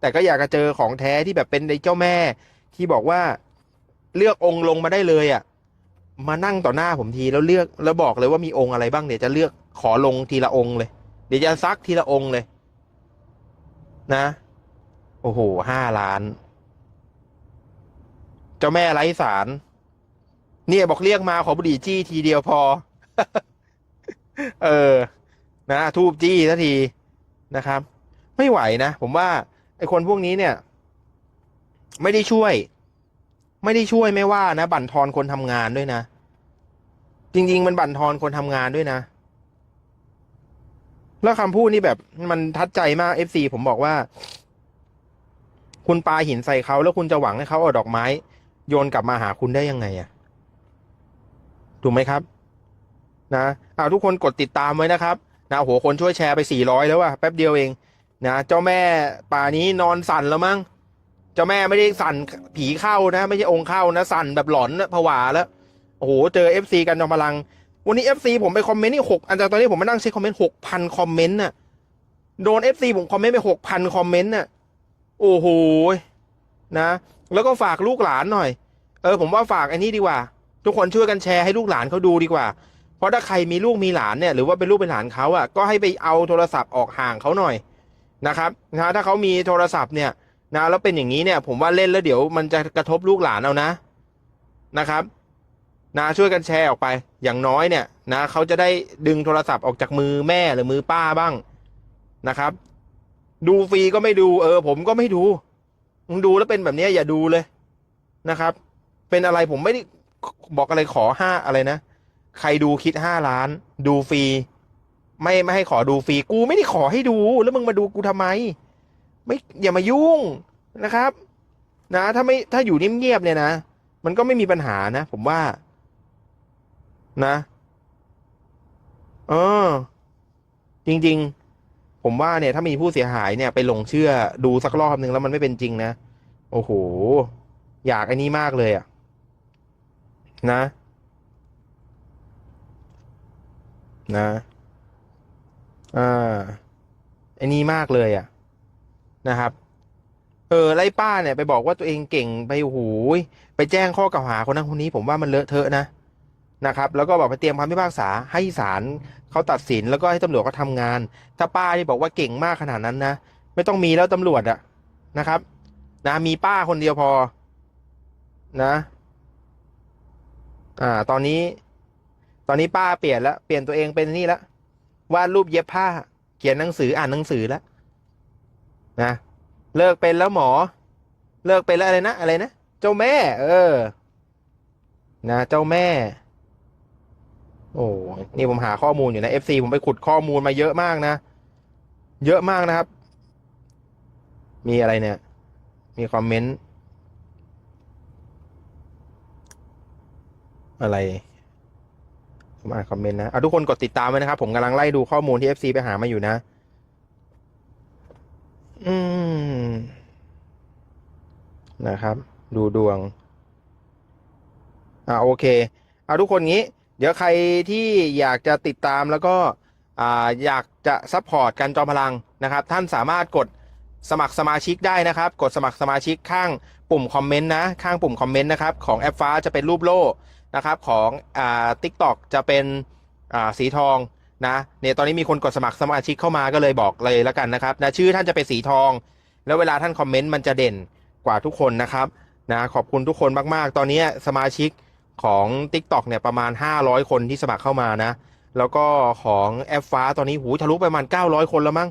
แต่ก็อยากจะเจอของแท้ที่แบบเป็นในเจ้าแม่ ที่บอกว่าเลือกองค์ลงมาได้เลยอะ มานั่งต่อหน้าผมทีแล้วเลือกแล้วบอกเลยว่ามีองค์อะไรบ้างเดี๋ยวจะเลือกขอลงทีละองค์เลย เดี๋ยวจะซักทีละองค์เลย นะ โอ้โหห้าล้าน เจ้าแม่ไร้สารเนี่ยบอกเรียกมาขอบุหรี่จี้ทีเดียวพอ เออ นะทูบจี้สักทีนะครับ ไม่ไหวนะ ผมว่า ไอคนพวกนี้เนี่ย ไม่ได้ช่วย ไม่ได้ช่วยไม่ว่านะ บั่นทอนคนทำงานด้วยนะ จริง ๆ มันบั่นทอนคนทำงานด้วยนะ แล้วคำพูดนี่แบบ มันทัดใจมากเอฟซีผมบอกว่า คุณปาหินใส่เขาแล้วคุณจะหวังให้เขาเอาดอกไม้ โยนกลับมาหาคุณได้ยังไงอะถูกไหมครับ นะเอาทุกคนกดติดตามไว้นะครับนะโหคนช่วยแชร์ไปสี่ร้อยแล้วว่ะแป๊บเดียวเอง นะเจ้าแม่ป่านี้นอนสั่นแล้วมั้งเจ้าแม่ไม่ได้สั่นผีเข้านะ ไม่ใช่องค์เข้านะสั่นแบบหลอนนะผวาแล้วโอ้โหเจอเอฟซีกันจอมพลัง วันนี้เอฟซีผมไปคอมเมนต์นี่หกอันจากตอนนี้ผมมานั่งเช็คคอมเมนต์หกพันคอมเมนต์น่ะโดนเอฟซีผมคอมเมนต์ไปหกพันคอมเมนต์น่ะโอ้โหนะ แล้วก็ฝากลูกหลานหน่อย เออ ผมว่าฝากอันนี้ดีกว่า ทุกคนช่วยกันแชร์ให้ลูกหลานเขาดูดีกว่า เพราะถ้าใครมีลูกมีหลานเนี่ยหรือว่าเป็นลูกเป็นหลานเขาอะก็ให้ไปเอาโทรศัพท์ออกห่างเขาหน่อย นะครับนะถ้าเขามีโทรศัพท์เนี่ยนะแล้วเป็นอย่างนี้เนี่ย ผมว่าเล่นแล้วเดี๋ยวมันจะกระทบลูกหลานเอานะนะครับนะช่วยกันแชร์ออกไป อย่างน้อยเนี่ยนะเขาจะได้ดึงโทรศัพท์ออกจากมือแม่หรือมือป้าบ้างนะครับ ดูฟรีก็ไม่ดู เออ ผมก็ไม่ดูมึงดูแล้วเป็นแบบนี้อย่าดูเลยนะครับ เป็นอะไรผมไม่ได้บอกอะไรขอห้าอะไรนะ ใครดูคิดห้าล้าน ดูฟรี ไม่ไม่ให้ขอดูฟรีกูไม่ได้ขอให้ดู แล้วมึงมาดูกูทำไม ไม่อย่ามายุ่งนะครับ นะ ถ้าไม่ถ้าอยู่เงียบๆเนี่ยนะมันก็ไม่มีปัญหานะผมว่า นะเออ จริง ๆ ผมว่าเนี่ย ถ้ามีผู้เสียหายเนี่ย ไปหลงเชื่อดูสักรอบหนึ่งแล้วมันไม่เป็นจริงนะโอ้โห อยากไอ้นี้มากเลยอะนะ นะ อ่าไอ้นี้มากเลยอะนะครับ เออไล่ป้าเนี่ยไปบอกว่าตัวเองเก่งไปโอ้โหไปแจ้งข้อกล่าวหาคนนั้นคนนี้ ผมว่ามันเลอะเทอะนะนะครับ แล้วก็บอกไปเตรียมคำพิพากษาให้ศาลเขาตัดสินแล้วก็ให้ตำรวจเขาทำงาน ถ้าป้าที่บอกว่าเก่งมากขนาดนั้นนะไม่ต้องมีแล้วตำรวจอะนะครับ นะมีป้าคนเดียวพอ นะ อ่า ตอนนี้ ตอนนี้ป้าเปลี่ยนแล้ว เปลี่ยนตัวเองเป็นนี่แล้ว วาดรูปเย็บผ้า เขียนหนังสืออ่านหนังสือแล้วนะเลิกเป็นแล้วหมอ เลิกเป็นแล้วอะไรนะอะไรนะเจ้าแม่ เออ นะ เจ้าแม่ โอ้นี่ผมหาข้อมูลอยู่นะ FC ผมไปขุดข้อมูลมาเยอะมากนะ เยอะมากนะครับ มีอะไรเนี่ย มีคอมเมนต์อะไร ผมอ่านคอมเมนต์นะเอาทุกคนกดติดตามไว้นะครับ ผมกำลังไล่ดูข้อมูลที่ FC ไปหามาอยู่นะ อืม นะครับ ดูดวง อ่าโอเค เอาทุกคนงี้ เดี๋ยวใครที่อยากจะติดตามแล้วก็อ่าอยากจะซัพพอร์ตกันจอมพลังนะครับ ท่านสามารถกดสมัครสมาชิกได้นะครับ กดสมัครสมาชิกข้างปุ่มคอมเมนต์นะ ข้างปุ่มคอมเมนต์นะครับ ของแอปฟ้าจะเป็นรูปโล่ นะครับของอ่าทิกตอกจะเป็นอ่าสีทองนะเนี่ยตอนนี้มีคนกดสมัครสมาชิกเข้ามาก็เลยบอกเลยแล้วกันนะครับนะชื่อท่านจะเป็นสีทอง แล้วเวลาท่านคอมเมนต์มันจะเด่นกว่าทุกคนนะครับนะขอบคุณทุกคนมากๆ ตอนนี้สมาชิกของ TikTok เนี่ยประมาณ 500 คนที่สมัครเข้ามานะ แล้วก็ของแอปฟ้าตอนนี้หูทะลุไปประมาณ 900 คนแล้วมั้ง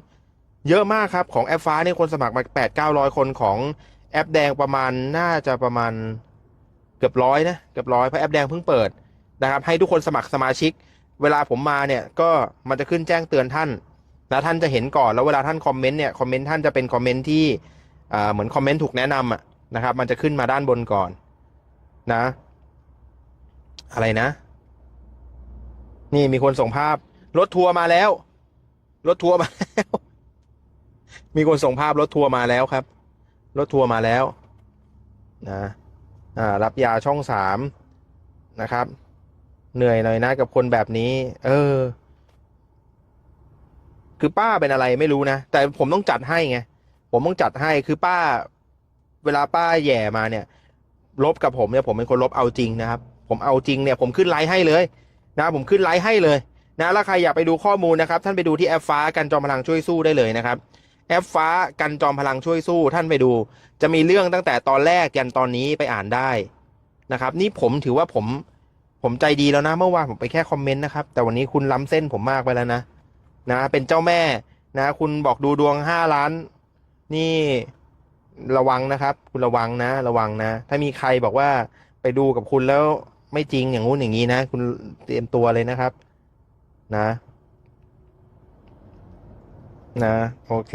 เยอะมากครับของแอปฟ้าเนี่ยคนสมัครมา8 900 คนของแอปแดงประมาณน่าจะประมาณ เกือบร้อยนะเกือบร้อยเพราะแอปแดงเพิ่งเปิดนะครับ ให้ทุกคนสมัครสมาชิก เวลาผมมาเนี่ยก็มันจะขึ้นแจ้งเตือนท่านนะท่านจะเห็นก่อนแล้วเวลาท่านคอมเมนต์เนี่ยคอมเมนต์ท่านจะเป็นคอมเมนต์ที่เหมือนคอมเมนต์ถูกแนะนำอะนะครับ มันจะขึ้นมาด้านบนก่อนนะ อะไรนะ นี่มีคนส่งภาพรถทัวร์มาแล้วรถทัวร์มาแล้ว มีคนส่งภาพรถทัวร์มาแล้วครับ รถทัวร์มาแล้ว นะ รับยาช่องสามนะครับ เหนื่อยหน่อยนะกับคนแบบนี้ เออ คือป้าเป็นอะไรไม่รู้นะ แต่ผมต้องจัดให้ไง ผมต้องจัดให้คือป้า เวลาป้าแย่มาเนี่ย ลบกับผมเนี่ยผมเป็นคนลบเอาจริงนะครับ ผมเอาจริงเนี่ย ผมขึ้นไลฟ์ให้เลย นะ ผมขึ้นไลฟ์ให้เลย นะแล้วใครอยากไปดูข้อมูลนะครับ ท่านไปดูที่แอปฟ้ากันจอมพลังช่วยสู้ได้เลยนะครับ แอปฟ้ากันจอมพลังช่วยสู้ท่านไปดู จะมีเรื่องตั้งแต่ตอนแรกยันตอนนี้ไปอ่านได้นะครับ นี่ผมถือว่าผมผมใจดีแล้วนะ เมื่อวานผมไปแค่คอมเมนต์นะครับ แต่วันนี้คุณล้ำเส้นผมมากไปแล้วนะนะ เป็นเจ้าแม่นะ คุณบอกดูดวงห้าล้าน นี่ระวังนะครับ คุณระวังนะ ระวังนะ ถ้ามีใครบอกว่าไปดูกับคุณแล้วไม่จริงอย่างงู้นอย่างนี้นะ คุณเตรียมตัวเลยนะครับ นะ นะ โอเค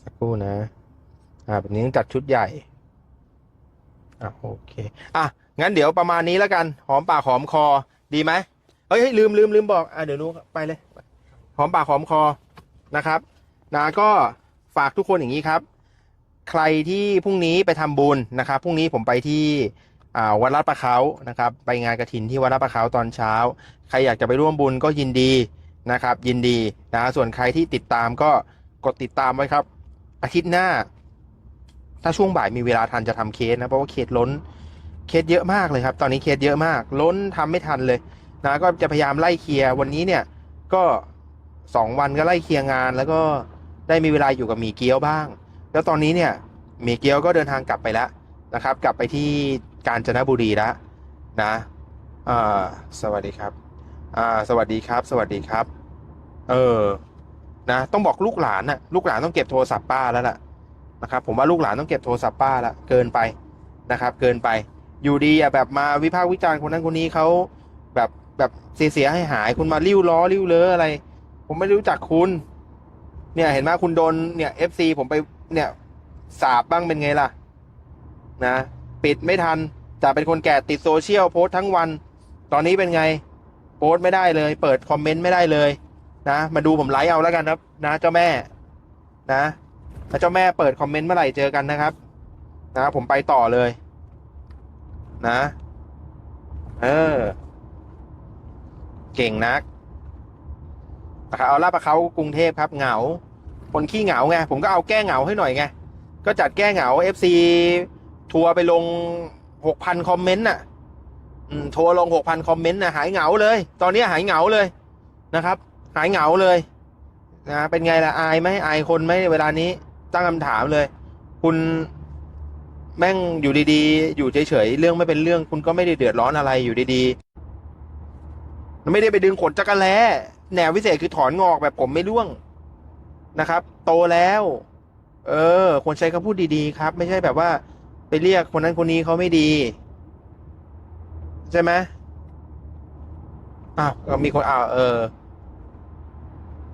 สักครู่นะ อ่าแบบนี้จัดชุดใหญ่ อะโอเค อะ งั้นเดี๋ยวประมาณนี้แล้วกัน หอมปากหอมคอ ดีไหมเฮ้ยลืมลืมลืมบอก อะเดี๋ยวรู้ไปเลย หอมปากหอมคอนะครับนะก็ฝากทุกคนอย่างนี้ครับ ใครที่พรุ่งนี้ไปทำบุญนะครับพรุ่งนี้ผมไปที่วัดลาดประเขานะครับ ไปงานกระถินที่วัดลาดประเขาตอนเช้า ใครอยากจะไปร่วมบุญก็ยินดี นะครับ ยินดีนะส่วนใครที่ติดตามก็กดติดตามไว้ครับ อาทิตย์หน้า ถ้าช่วงบ่ายมีเวลาทันจะทำเคสนะเพราะว่าเคสล้นเคสเยอะมากเลยครับ ตอนนี้เคสเยอะมาก ล้นทำไม่ทันเลยนะก็จะพยายามไล่เคลียร์วันนี้เนี่ยก็สองวันก็ไล่เคลียร์งาน แล้วก็ได้มีเวลาอยู่กับหมีเกี๊ยวบ้าง แล้วตอนนี้เนี่ยหมีเกี๊ยวก็เดินทางกลับไปแล้วนะครับ กลับไปที่กาญจนบุรีแล้วนะสวัสดีครับสวัสดีครับ สวัสดีครับ เออ นะ ต้องบอกลูกหลานน่ะลูกหลานต้องเก็บโทรศัพท์ป้าแล้วล่ะนะครับ ผมว่าลูกหลานต้องเก็บโทรศัพท์ป้าละเกินไปนะครับ เกินไป อยู่ดีอะแบบมาวิพากษ์วิจารณ์คนนั้นคนนี้เขาแบบแบบเสียหายหายคุณมาริ้วล้อริ้วเลออะไร ผมไม่รู้จักคุณ เนี่ยเห็นไหมคุณโดนเนี่ยเอฟซีผมไปเนี่ยสาบบ้างเป็นไงล่ะ นะปิดไม่ทันจะเป็นคนแก่ติดโซเชียลโพสต์ทั้งวัน ตอนนี้เป็นไง โพสต์ไม่ได้เลย เปิดคอมเมนต์ไม่ได้เลย นะมาดูผมไลฟ์เอาแล้วกันครับ นะเจ้าแม่ นะถ้าเจ้าแม่เปิดคอมเมนต์เมื่อไหร่เจอกันนะครับ นะผมไปต่อเลย นะ เออ เก่งนักนะครับเอาลาดประเขากรุงเทพครับเหงา คนขี้เหงาไงผมก็เอาแก้เหงาให้หน่อยไงก็จัดแก้เหงา FC ทัวร์ไปลงหกพันคอมเมนต์น่ะ อืมทัวร์ลงหกพันคอมเมนต์น่ะหายเหงาเลย ตอนนี้หายเหงาเลยนะครับ หายเหงาเลยนะเป็นไงล่ะอายไหมอายคนไหมเวลานี้ตั้งคำถามเลย คุณแม่งอยู่ดีๆ อยู่เฉยๆเรื่องไม่เป็นเรื่อง คุณก็ไม่ได้เดือดร้อนอะไรอยู่ดีๆไม่ได้ไปดึงขนจักรแล้แนววิเศษคือถอนงอกแบบผมไม่ร่วงนะครับ โตแล้ว เออควรใช้คำพูดดีๆครับ ไม่ใช่แบบว่า ไปเรียกคนนั้นคนนี้เขาไม่ดี ใช่ไหมอ้าวมีคนอ้าวเออ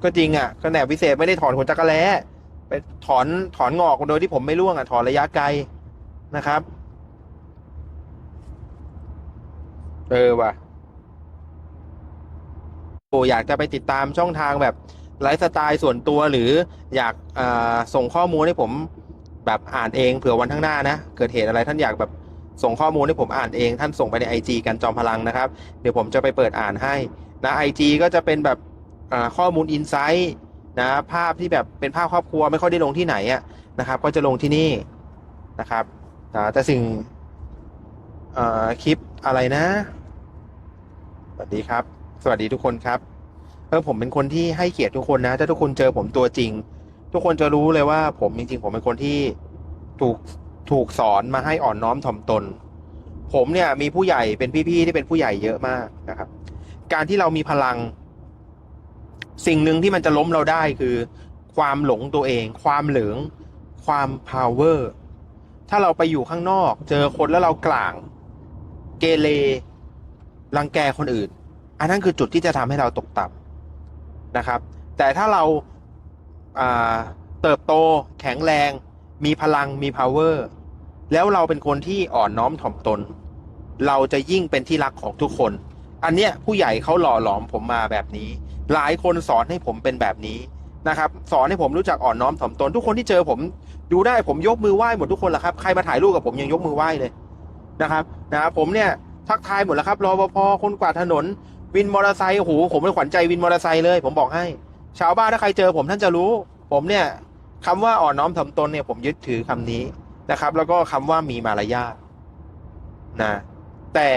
ก็จริงอะก็แหนบวิเศษไม่ได้ถอนขนจักรแล้ไปถอนถอนงอกโดยที่ผมไม่ร่วงอะถอนระยะไกลนะครับ เออว่ะโออยากจะไปติดตามช่องทางแบบไลฟ์สไตล์ส่วนตัวหรืออยากอ่าส่งข้อมูลให้ผมแบบอ่านเองเผื่อวันข้างหน้านะ เกิดเหตุอะไรท่านอยากแบบส่งข้อมูลให้ผมอ่านเองท่านส่งไปในไอจกันจอมพลังนะครับ เดี๋ยวผมจะไปเปิดอ่านให้นะไอจก็จะเป็นแบบ ข้อมูลอินไซต์นะภาพที่แบบเป็นภาพครอบครัวไม่ค่อยได้ลงที่ไหนอะนะครับ ก็จะลงที่นี่นะครับแต่สิ่งคลิปอะไรนะ สวัสดีครับ สวัสดีทุกคนครับเออผมเป็นคนที่ให้เกียรติทุกคนนะ ถ้าทุกคนเจอผมตัวจริง ทุกคนจะรู้เลยว่า ผมจริงๆ ผมเป็นคนที่ถูกถูกสอนมาให้อ่อนน้อมถ่อมตน ผมเนี่ยมีผู้ใหญ่เป็นพี่ๆที่เป็นผู้ใหญ่เยอะมากนะครับ การที่เรามีพลัง สิ่งหนึ่งที่มันจะล้มเราได้คือ ความหลงตัวเอง ความเหลือง ความ power ถ้าเราไปอยู่ข้างนอก เจอคนแล้วเรากลาง เกเรรังแกคนอื่น อันนั้นคือจุดที่จะทำให้เราตกต่ำนะครับ แต่ถ้าเราาเติบโตแข็งแรง มีพลังมี power แล้วเราเป็นคนที่อ่อนน้อมถ่อมตน เราจะยิ่งเป็นที่รักของทุกคน อันเนี้ยผู้ใหญ่เขาหล่อหลอมผมมาแบบนี้ หลายคนสอนให้ผมเป็นแบบนี้นะครับ สอนให้ผมรู้จักอ่อนน้อมถ่อมตนทุกคนที่เจอผมดูได้ผมยกมือไหว้หมดทุกคนแหละครับใครมาถ่ายรูปกับผมยังยกมือไหว้เลยนะครับนะบผมเนี่ยทักทายหมดแล้วครับรอปภคนกวาดถนน วินมอเตอร์ไซค์โอ้โหผมเป็นขวัญใจวินมอเตอร์ไซค์เลย ผมบอกให้ ชาวบ้านถ้าใครเจอผมท่านจะรู้ ผมเนี่ยคำว่าอ่อนน้อมถ่อมตนเนี่ยผมยึดถือคำนี้นะครับ แล้วก็คำว่ามีมารยาทนะแต่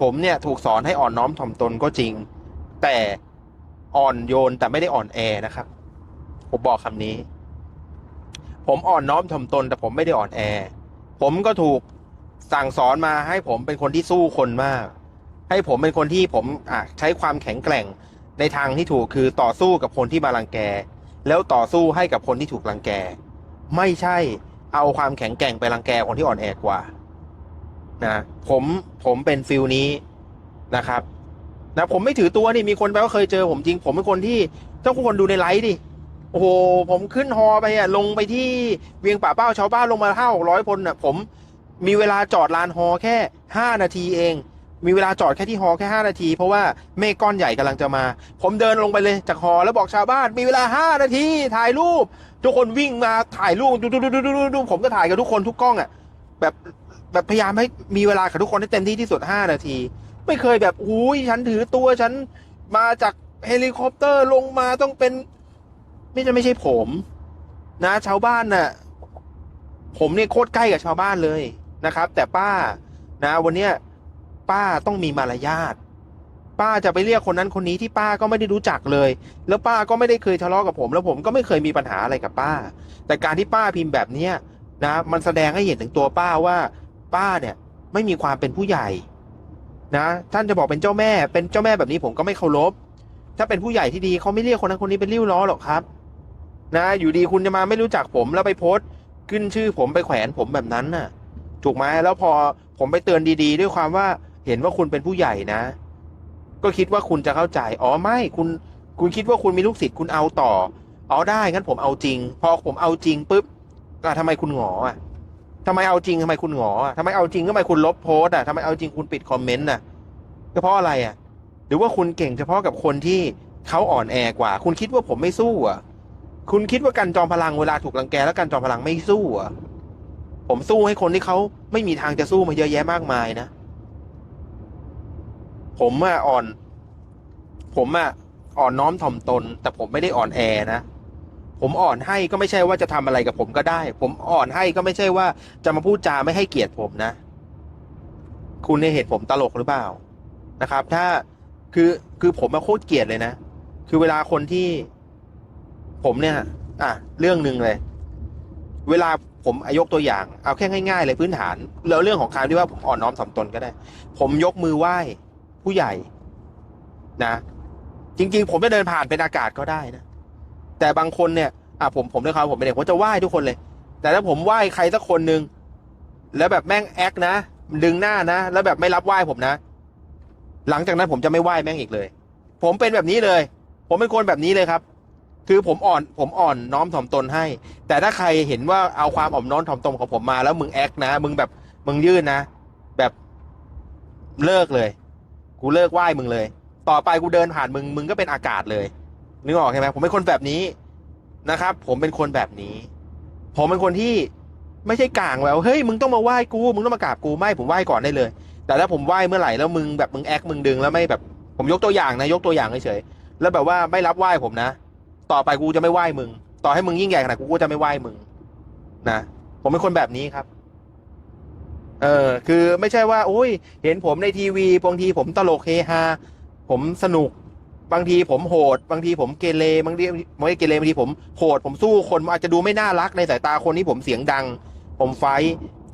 ผมเนี่ยถูกสอนให้อ่อนน้อมถ่อมตนก็จริง แต่ อ่อนโยนแต่ไม่ได้อ่อนแอนะครับ ผมบอกคำนี้ ผมอ่อนน้อมถ่อมตน แต่ผมไม่ได้อ่อนแอ ผมก็ถูกสั่งสอนมาให้ผมเป็นคนที่สู้คนมาก ให้ผมเป็นคนที่ผมอะใช้ความแข็งแกร่งในทางที่ถูกคือต่อสู้กับคนที่มารังแก แล้วต่อสู้ให้กับคนที่ถูกรังแก ไม่ใช่เอาความแข็งแกร่งไปรังแกคนที่อ่อนแอกว่านะผมผมเป็นฟิลนี้นะครับ นะผมไม่ถือตัวนี่มีคนแปว่าเคยเจอผมจริง ผมเป็นคนที่เจ้าคนดูในไลฟ์ดิโอ้โหผมขึ้นฮอไปอะลงไปที่เวียงป่าเป้าชาวบ้านลงมาห้าหกร้อยคนอะ ผมมีเวลาจอดลานฮอแค่ห้านาทีเอง มีเวลาจอดแค่ที่ฮอแค่ห้านาที เพราะว่าเมฆก้อนใหญ่กำลังจะมา ผมเดินลงไปเลยจากฮอแล้วบอกชาวบ้าน มีเวลาห้านาทีถ่ายรูป ทุกคนวิ่งมาถ่ายรูปดูดูดูดูดูดูผมก็ถ่ายกับทุกคนทุกกล้องอะแบบแบบพยายามให้มีเวลากับทุกคนให้เต็มที่ที่สุดห้านาที ไม่เคยแบบอุ้ยฉันถือตัวฉันมาจากเฮลิคอปเตอร์ลงมาต้องเป็น ไม่จะไม่ใช่ผม นะชาวบ้านน่ะ ผมเนี่ยโคตรใกล้กับชาวบ้านเลยนะครับ แต่ป้านะ วันเนี้ยป้าต้องมีมารยาทป้าจะไปเรียกคนนั้นคนนี้ที่ป้าก็ไม่ได้รู้จักเลย แล้วป้าก็ไม่ได้เคยทะเลาะกับผม แล้วผมก็ไม่เคยมีปัญหาอะไรกับป้า แต่การที่ป้าพิมพ์แบบเนี้ยนะ มันแสดงให้เห็นถึงตัวป้าว่า ป้าเนี่ย ไม่มีความเป็นผู้ใหญ่ นะ ท่านจะบอกเป็นเจ้าแม่ เป็นเจ้าแม่แบบนี้ผมก็ไม่เคารพ ถ้าเป็นผู้ใหญ่ที่ดีเขาไม่เรียกคนนั้นคนนี้เป็นริ้วล้อหรอกครับ นะ อยู่ดีคุณจะมาไม่รู้จักผมแล้วไปโพสต์ ขึ้นชื่อผมไปแขวนผมแบบนั้นน่ะ ถูกไหมแล้วพอผมไปเตือนดีๆ ด้วยความว่าเห็นว่าคุณเป็นผู้ใหญ่นะ ก็คิดว่าคุณจะเข้าใจ อ๋อไม่คุณคุณคิดว่าคุณมีลูกศิษย์คุณเอาต่อ อ๋อได้งั้นผมเอาจริง พอผมเอาจริงปุ๊บอะทำไมคุณหงออะ ทำไมเอาจริงทำไมคุณหงออะทำไมเอาจริงทำไมคุณลบโพสต์อะทำไมเอาจริงคุณปิดคอมเมนต์อะก็เพราะอะไรอะ หรือว่าคุณเก่งเฉพาะกับคนที่เขาอ่อนแอกว่า คุณคิดว่าผมไม่สู้อะ คุณคิดว่าการจอมพลังเวลาถูกรังแกแล้วการจอมพลังไม่สู้อะ ผมสู้ให้คนที่เขาไม่มีทางจะสู้มาเยอะแยะมากมายนะ ผมอะอ่อน ผมอะอ่อนน้อมถ่อมตน แต่ผมไม่ได้อ่อนแอนะ ผมอ่อนให้ก็ไม่ใช่ว่าจะทำอะไรกับผมก็ได้ ผมอ่อนให้ก็ไม่ใช่ว่าจะมาพูดจาไม่ให้เกียรติผมนะ คุณในเห็นผมตลกหรือเปล่านะครับ ถ้าคือคือผมมาโคตรเกลียดเลยนะ คือเวลาคนที่ ผมเนี่ย อะ เรื่องหนึ่งเลย เวลาผมอายกตัวอย่าง เอาแค่ง่ายๆเลยพื้นฐานแล้วเรื่องของการที่ว่าผมอ่อนน้อมถ่อมตนก็ได้ ผมยกมือไหว้ผู้ใหญ่นะจริง ๆ ผมจะเดินผ่านเป็นอากาศก็ได้นะ แต่บางคนเนี่ยอะผมผมด้วยความผมเป็นเด็กผมจะไหว้ทุกคนเลย แต่ถ้าผมไหว้ใครสักคนหนึ่งแล้วแบบแม่งแอคนะดึงหน้านะ แล้วแบบไม่รับไหว้ผมนะ หลังจากนั้นผมจะไม่ไหว้แม่งอีกเลย ผมเป็นแบบนี้เลย ผมเป็นคนแบบนี้เลยครับ คือผมอ่อนผมอ่อนน้อมถ่อมตนให้ แต่ถ้าใครเห็นว่าเอาความอ่อมน้อมถ่อมตนของผมมาแล้วมึงแอคนะมึงแบบมึงยื่นนะแบบเลิกเลย กูเลิกไหว้มึงเลย ต่อไปกูเดินผ่านมึงมึงก็เป็นอากาศเลย นึกออกใช่ไหมผมเป็นคนแบบนี้นะครับ ผมเป็นคนแบบนี้ ผมเป็นคนที่ไม่ใช่กลางแล้วเฮ้ยมึงต้องมาไหว้กูมึงต้องมากราบกูไม่ผมไหว้ก่อนได้เลย แต่ถ้าผมไหว้เมื่อไหร่แล้วมึงแบบมึงแอคมึงดึงแล้วไม่แบบผมยกตัวอย่างนะยกตัวอย่างเฉยๆแล้วแบบว่าไม่รับไหว้ผมนะ ต่อไปกูจะไม่ไหว้มึง ต่อให้มึงยิ่งใหญ่ขนาดกูก็จะไม่ไหว้มึงนะผมเป็นคนแบบนี้ครับ เออ คือไม่ใช่ว่าโอ้ย เห็นผมในทีวีบางทีผมตลกเฮฮาผมสนุก บางทีผมโหด บางทีผมเกเรบางทีไม่เกเรบางทีผมโหด ผมสู้คนอาจจะดูไม่น่ารักในสายตาคนที่ผมเสียงดัง ผมไฟ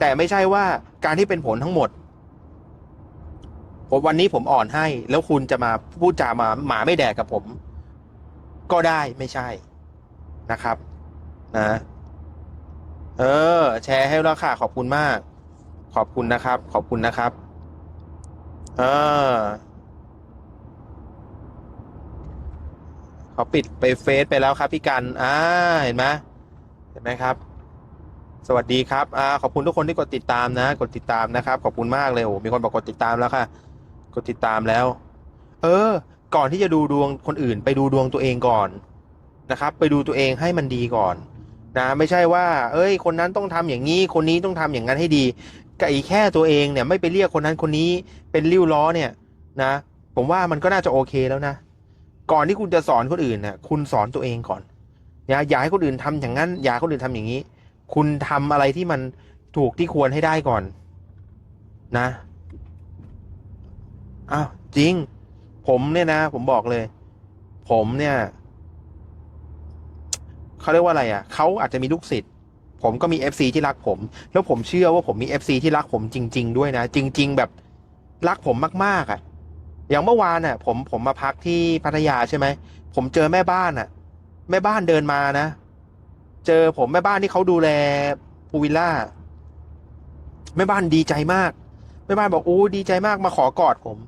แต่ไม่ใช่ว่าการที่เป็นผลทั้งหมดผมวันนี้ผมอ่อนให้ แล้วคุณจะมาพูดจามาหมาไม่แดกกับผม ก็ได้ไม่ใช่นะครับ นะ เออ แชร์ให้แล้วค่ะ ขอบคุณมาก ขอบคุณนะครับ ขอบคุณนะครับ เออ เขาปิดไปเฟซไปแล้วครับพี่กันอ่าเห็นไหมเห็นไหมครับ สวัสดีครับอ่าขอบคุณทุกคนที่กดติดตามนะ กดติดตามนะครับ ขอบคุณมากเลยโอ้มีคนบอกกดติดตามแล้วค่ะ กดติดตามแล้ว เออ ก่อนที่จะดูดวงคนอื่น ไปดูดวงตัวเองก่อนนะครับ ไปดูตัวเองให้มันดีก่อนนะไม่ใช่ว่า เอ้ย คนนั้นต้องทำอย่างนี้ คนนี้ต้องทำอย่างนั้นให้ดีกับอีแค่ตัวเองเนี่ยไม่ไปเรียกคนนั้นคนนี้เป็นริ้วล้อเนี่ยนะ ผมว่ามันก็น่าจะโอเคแล้วนะ ก่อนที่คุณจะสอนคนอื่นน่ะคุณสอนตัวเองก่อน อย่าอย่าให้คนอื่นทำอย่างนั้น อย่าให้คนอื่นทำอย่างนี้ คุณทำอะไรที่มันถูกที่ควรให้ได้ก่อน นะอ้าวจริง ผมเนี่ยนะ ผมบอกเลย ผมเนี่ยเขาเรียกว่าอะไรอะเขาอาจจะมีลูกศิษย์ผมก็มีเอฟซีที่รักผม แล้วผมเชื่อว่าผมมีเอฟซีที่รักผมจริง ๆ ด้วยนะ จริง ๆ แบบรักผมมากๆอะ อย่างเมื่อวานน่ะ ผมผมมาพักที่พัทยาใช่ไหมผมเจอแม่บ้านอะ แม่บ้านเดินมานะเจอผมแม่บ้านที่เขาดูแลพูลวิลล่าแม่บ้านดีใจมากแม่บ้านบอกโอ้ดีใจมากมาขอกอดผม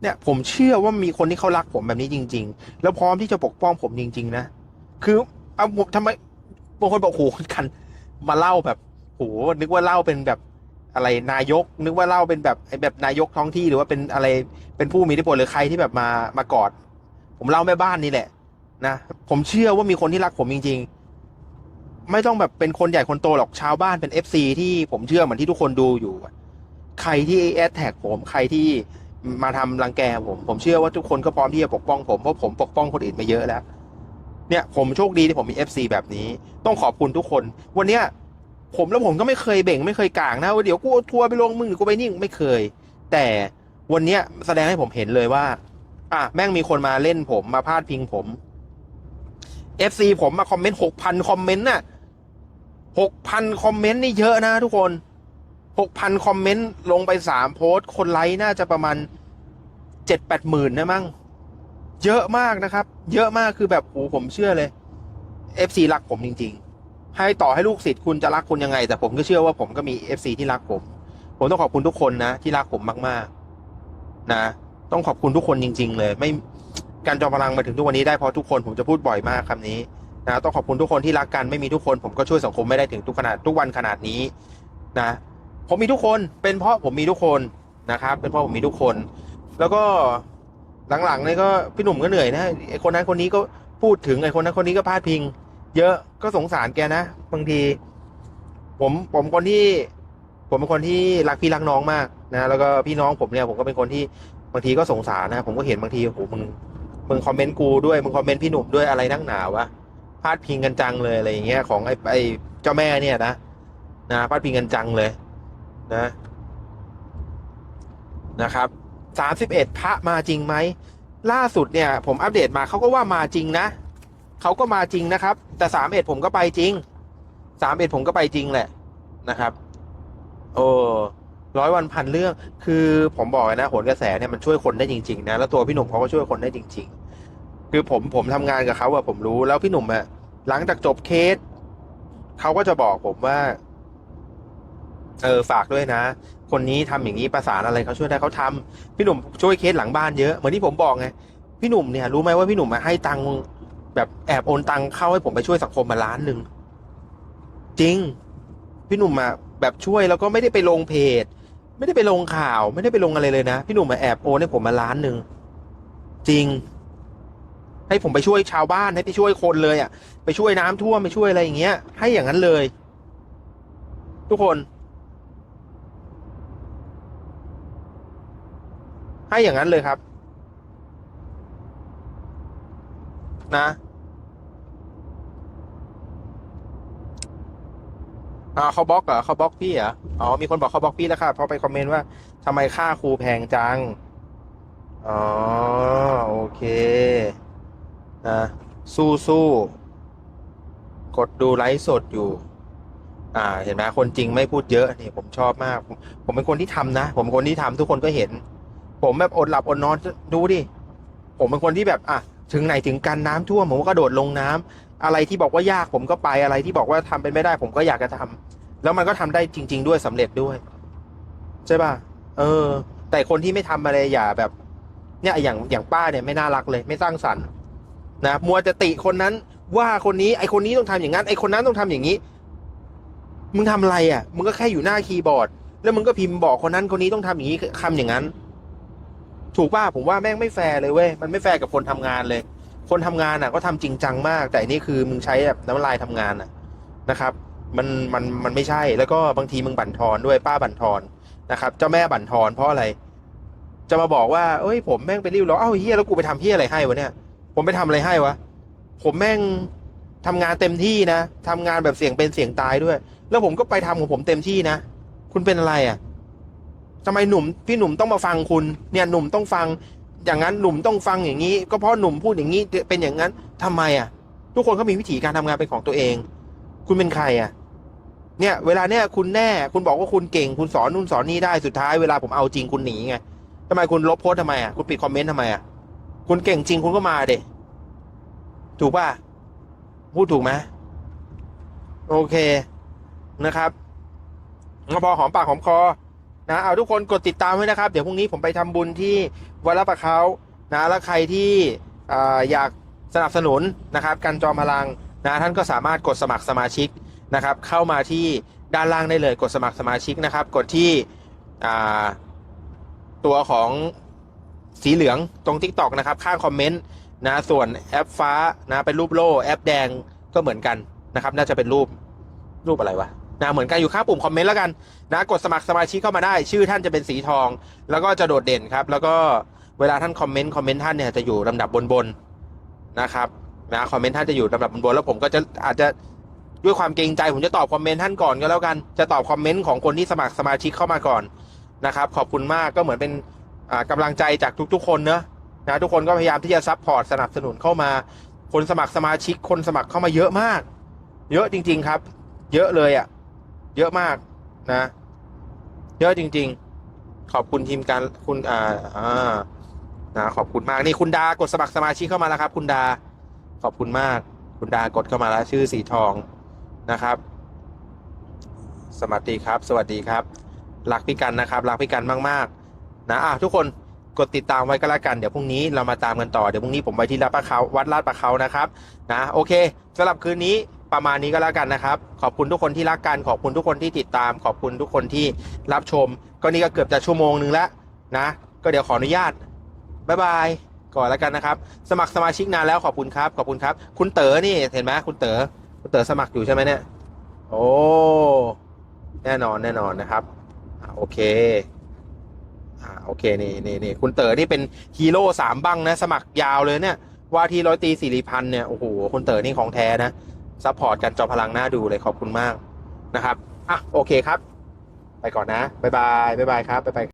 เนี่ย ผมเชื่อว่ามีคนที่เขารักผมแบบนี้จริง ๆ แล้วพร้อมที่จะปกป้องผมจริง ๆ นะคือเอาผมทำไมบางคนบอกโหกัน มาเล่าแบบโหนึกว่าเล่าเป็นแบบ อะไรนายก นึกว่าเล่าเป็นแบบแบบนายกท้องที่หรือว่าเป็นอะไรเป็นผู้มีอิทธิพลหรือใครที่แบบมามากอด ผมเล่าแม่บ้านนี่แหละนะผมเชื่อว่ามีคนที่รักผมจริง ๆ ไม่ต้องแบบเป็นคนใหญ่คนโตหรอกชาวบ้านเป็นเอฟซีที่ผมเชื่อเหมือนที่ทุกคนดูอยู่ ใครที่แอดแท็กผมใครที่มาทำรังแกผมผมเชื่อว่าทุกคนก็พร้อมที่จะปกป้องผมเพราะผมปกป้องคนอื่นมาเยอะแล้ว เนี่ย ผมโชคดีที่ผมมี FC แบบนี้ ต้องขอบคุณทุกคน วันเนี้ย ผมแล้วผมก็ไม่เคยเบ่งไม่เคยกลางนะว่าเดี๋ยวกูทัวร์ไปลงมึงหรือกูไปนี่ไม่เคย แต่วันเนี้ยแสดงให้ผมเห็นเลยว่า อะแม่งมีคนมาเล่นผมมาพาดพิงผม FC ผมมาคอมเมนต์หกพันคอมเมนต์น่ะหกพันคอมเมนต์นี่เยอะนะทุกคนหกพันคอมเมนต์ลงไปสามโพสต์คนไลค์น่าจะประมาณเจ็ดแปดหมื่นนะมั้งเยอะมากนะครับ เยอะมากคือแบบโอ้ผมเชื่อเลย FC รักผมจริง ๆ ให้ต่อให้ลูกศิษย์คุณจะรักคุณยังไง แต่ผมก็เชื่อว่าผมก็มี FC ที่รักผม ผมต้องขอบคุณทุกคนนะที่รักผมมากๆ นะ ต้องขอบคุณทุกคนจริง ๆ เลย ไม่การจอมพลังมาถึงทุกวันนี้ได้เพราะทุกคนผมจะพูดบ่อยมากคำนี้นะต้องขอบคุณทุกคนที่รักกันไม่มีทุกคน ผมก็ช่วยสังคมไม่ได้ถึงทุกขนาดทุกวันขนาดนี้นะผมมีทุกคนเป็นเพราะผมมีทุกคนนะครับ เป็นเพราะผมมีทุกคน แล้วก็หลังๆนี่ก็พี่หนุ่มก็เหนื่อยนะไอคนนั้นคนนี้ก็พูดถึงไอคนนั้นคนนี้ก็พาดพิง เยอะก็สงสารแกนะบางที ผมผมคนที่ ผมเป็นคนที่รักพี่รักน้องมากนะแล้วก็พี่น้องผมเนี่ยผมก็เป็นคนที่บางทีก็สงสารนะผมก็เห็นบางทีโอ้โหมึงมึงคอมเมนต์กูด้วยมึงคอมเมนต์พี่หนุ่มด้วยอะไรนักหนาวะพาดพิงกันจังเลยอะไรอย่างเงี้ยของไอ้ไอ้เจ้าแม่เนี่ยนะนะพาดพิงกันจังเลย นะนะครับสามสิบเอ็ดพระมาจริงไหมล่าสุดเนี่ย ผมอัปเดตมาเขาก็ว่ามาจริงนะ เขาก็มาจริงนะครับ แต่สามเอ็ดผมก็ไปจริงสามเอ็ดผมก็ไปจริงแหละนะครับโอ้ร้อยวันพันเรื่อง คือผมบอกนะโหนกระแสเนี่ยมันช่วยคนได้จริงๆนะแล้วตัวพี่หนุ่มเขาก็ช่วยคนได้จริง ๆ คือผมผมทำงานกับเขาอะผมรู้แล้วพี่หนุ่มอะหลังจากจบเคสเขาก็จะบอกผมว่า เออฝากด้วยนะ คนนี้ทำอย่างนี้ประสานอะไรเขาช่วยได้เขาทำพี่หนุ่มช่วยเคสหลังบ้านเยอะเหมือนที่ผมบอกไงพี่หนุ่มเนี่ยรู้ไหมว่าพี่หนุ่มมาให้ตัง แบบแอบโอนตังเข้าให้ผมไปช่วยสังคมมาล้านหนึ่งจริง พี่หนุ่มมาแบบช่วยแล้วก็ไม่ได้ไปลงเพจ ไม่ได้ไปลงข่าว ไม่ได้ไปลงอะไรเลยนะ พี่หนุ่มมาแอบโอนให้ผมมาล้านหนึ่งจริง ให้ผมไปช่วยชาวบ้านให้ไปช่วยคนเลยอะ่ะไปช่วยน้ำท่วมไปช่วยอะไรอย่างเงี้ย ให้อย่างนั้นเลย ทุกคน ให้อย่างนั้นเลยครับ นะอ่าเขาบล็อกเหรอเขาบล็อกพี่เหรออ๋อมีคนบอกเขาบล็อกพี่แล้วค่ะเพราะไปคอมเมนต์ว่าทำไมค่าครูแพงจังอ๋อโอเคนะสู้สู้กดดูไลฟ์สดอยู่ อ่า เห็นไหมคนจริงไม่พูดเยอะนี่ผมชอบมาก ผมผมเป็นคนที่ทำนะผมคนที่ทำทุกคนก็เห็น ผมแบบอดหลับอดนอนดูดิผมเป็นคนที่แบบ อะ ถึงไหนถึงกันน้ำท่วมผมก็กระโดดลงน้ำอะไรที่บอกว่ายากผมก็ไปอะไรที่บอกว่าทำเป็นไม่ได้ ผมก็อยากจะทำแล้วมันก็ทำได้จริง ๆ ด้วยสำเร็จด้วย ใช่ป่ะเออ แต่คนที่ไม่ทำอะไรอย่าแบบ เนี่ยอย่างอย่างป้าเนี่ยไม่น่ารักเลย ไม่สร้างสรรค์นะมัวจะติคนนั้น ว่าคนนี้ไอคนนี้ต้องทำอย่างนั้นไอคนนั้นต้องทำอย่างนี้ มึงทำอะไรอะมึงก็แค่อยู่หน้าคีย์บอร์ด แล้วมึงก็พิมพ์บอกคนนั้นคนนี้ต้องทำอย่างนี้คำอย่างนั้น ถูกป่ะผมว่าแม่งไม่แฟร์เลยเว้ยมันไม่แฟร์กับคนทำงานเลย คนทำงานอะ ก็ทำจริงจังมาก แต่นี่คือมึงใช้แบบน้ำลายทำงานอะนะครับ มันมันมันไม่ใช่แล้วก็บางทีมึงบั่นทอนด้วยป้าบั่นทอนนะครับ เจ้าแม่บั่นทอนเพราะอะไร จะมาบอกว่าเอ้ยผมแม่งไปริ้วล้อเอ้าเฮียแล้วกูไปทำเฮียอะไรให้วะเนี่ย ผมไปทำอะไรให้วะผมแม่งทำงานเต็มที่นะทำงานแบบเสี่ยงเป็นเสี่ยงตายด้วย แล้วผมก็ไปทำของผมเต็มที่นะคุณเป็นอะไรอะ่ะ ทำไมหนุ่มพี่หนุ่มต้องมาฟังคุณ เนี่ยหนุ่มต้องฟัง อย่างนั้นหนุ่มต้องฟังอย่างนี้ ก็เพราะหนุ่มพูดอย่างนี้เป็นอย่างนั้นทำไมอะ ทุกคนก็มีวิธีการทำงานเป็นของตัวเอง คุณเป็นใครอะ เนี่ยเวลาเนี่ยคุณแน่คุณบอกว่าคุณเก่ง คุณสอนนู่นสอนนี่ได้สุดท้ายเวลาผมเอาจริงคุณหนีไงทำไมคุณลบโพสทำไมอะคุณปิดคอมเมนต์ทำไมอะคุณเก่งจริงคุณก็มาเด็ถูกป่ะพูดถูกไหมโอเคนะครับงบพอหอมปากหอมคอ นะเอาทุกคนกดติดตามไว้นะครับ เดี๋ยวพรุ่งนี้ผมไปทำบุญที่วัดละปะเขานะแล้วใครที่ออยากสนับสนุนนะครับ การจอมพลังนะท่านก็สามารถกดสมัครสมาชิกนะครับ เข้ามาที่ด้านล่างได้เลย กดสมัครสมาชิกนะครับ กดที่ตัวของสีเหลืองตรง TikTok นะครับ ข้างคอมเมนต์นะส่วนแอปฟ้านะเป็นรูปโล่แอปแดงก็เหมือนกันนะครับ น่าจะเป็นรูปรูปอะไรวะ นะเหมือนกันอยู่ข้างปุ่มคอมเมนต์แล้วกันนะกดสมัครสมาชิกเข้ามาได้ ชื่อท่านจะเป็นสีทอง แล้วก็จะโดดเด่นครับ แล้วก็เวลาท่านคอมเมนต์คอมเมนต์ท่านเนี่ยจะอยู่ลำดับบนบนนะครับนะคอมเมนต์ท่านจะอยู่ลำดับบนบนแล้วผมก็จะอาจจะด้วยความเกรงใจผมจะตอบคอมเมนต์ท่านก่อนก็แล้วกัน จะตอบคอมเมนต์ของคนที่สมัครสมาชิกเข้ามาก่อนนะครับ ขอบคุณมากก็เหมือนเป็นอ่ากำลังใจจากทุก ๆ คนเนอะนะทุกคนก็พยายามที่จะซัพพอร์ตสนับสนุนเข้ามา คนสมัครสมาชิกคนสมัครเข้ามาเยอะมาก เยอะจริง ๆครับ เยอะเลยอะ่ะ เยอะมากนะ เยอะจริง ๆ ขอบคุณทีมการคุณอ่าอ่านะขอบคุณมากนี่คุณดากดสมัครสมาชิกเข้ามาแล้วครับ คุณดา ขอบคุณมาก คุณดากดเข้ามาแล้วชื่อสีทองนะครับ สวัสดีครับ สวัสดีครับ รักพี่กันนะครับ รักพี่กันมากๆ นะอะทุกคนกดติดตามไว้ก็แล้วกันเดี๋ยวพรุ่งนี้เรามาตามกันต่อเดี๋ยวพรุ่งนี้ผมไปที่ลาดประเขาวัดลาดประเขานะครับนะโอเคสำหรับคืนนี้ ประมาณนี้ก็แล้วกันนะครับ ขอบคุณทุกคนที่รักกัน ขอบคุณทุกคนที่ติดตาม ขอบคุณทุกคนที่รับชม ก็นี่ก็เกือบจะชั่วโมงหนึ่งแล้วนะ ก็เดี๋ยวขออนุญาตบ๊ายบายก่อนแล้วกันนะครับ สมัครสมาชิกนานแล้วขอบคุณครับ ขอบคุณครับ คุณเต๋อนี่เห็นไหมคุณเต๋อคุณเต๋อสมัครอยู่ใช่ไหมเนี่ย โอ้แน่นอนแน่นอนนะครับโอเคอ่าโอเคนี่นี่นี่คุณเต๋อนี่เป็นฮีโร่สามบังนะ สมัครยาวเลยเนี่ย ว่าที่ร้อยตีสิริพันธ์เนี่ยโอ้โหคุณเต๋อนี่ของแท้นะ ซัพพอร์ตกันจอพลังหน้าดูเลยขอบคุณมากนะครับอะโอเคครับ ไปก่อนนะ บ๊ายบาย บ๊ายบายครับ บ๊ายบาย